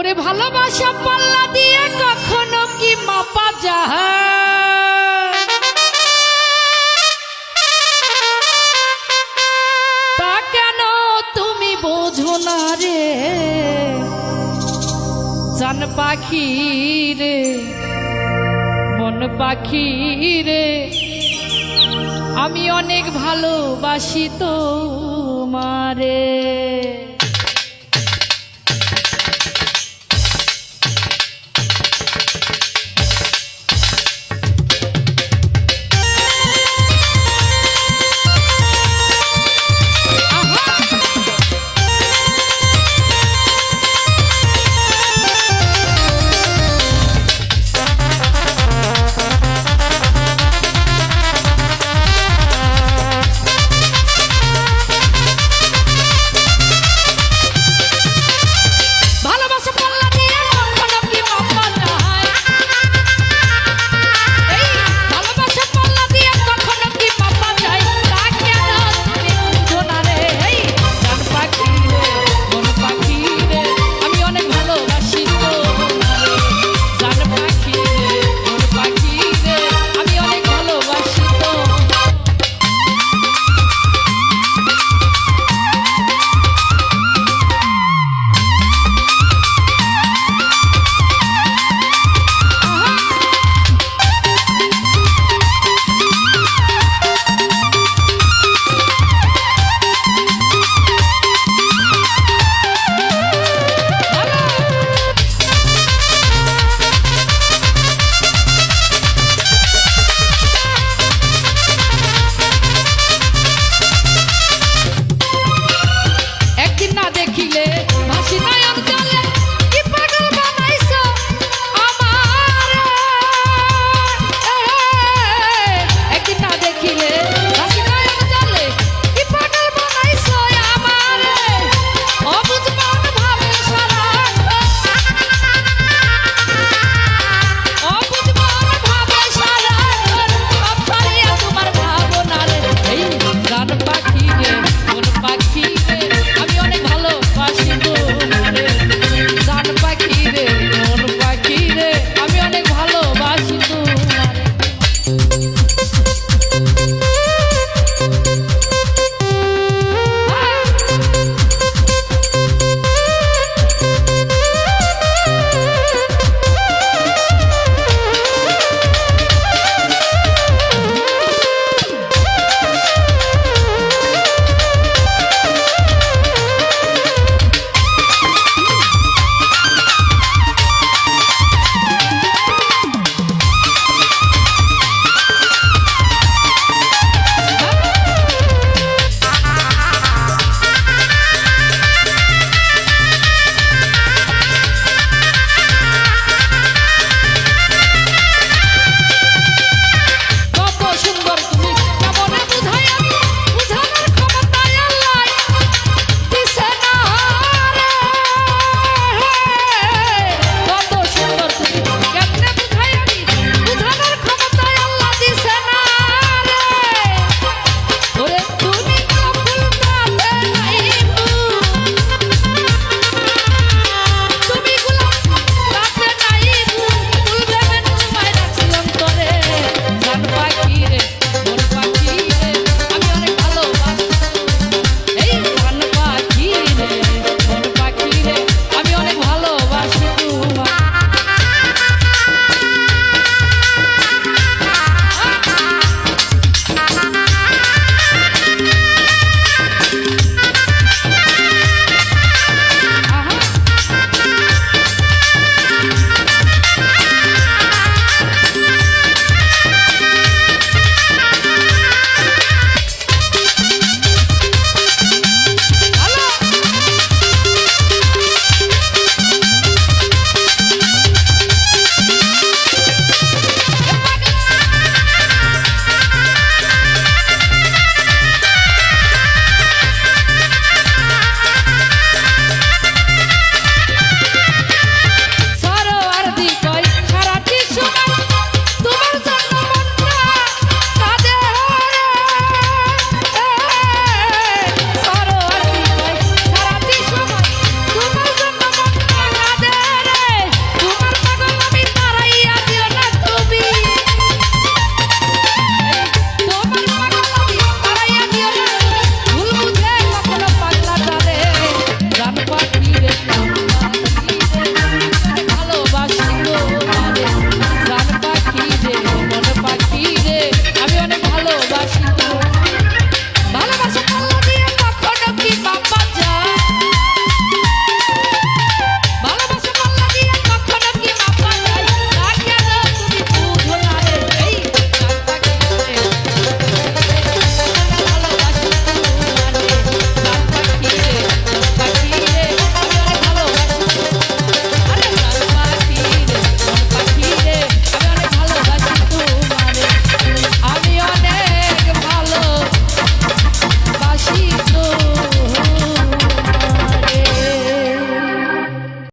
ওরে ভালোবাসা পাল্লা দিয়ে কখনো কি মাপা যায়? তা কেন তুমি বোঝো না রে? জান পাখি রে, মন পাখি রে, আমি অনেক ভালোবাসি তো মারে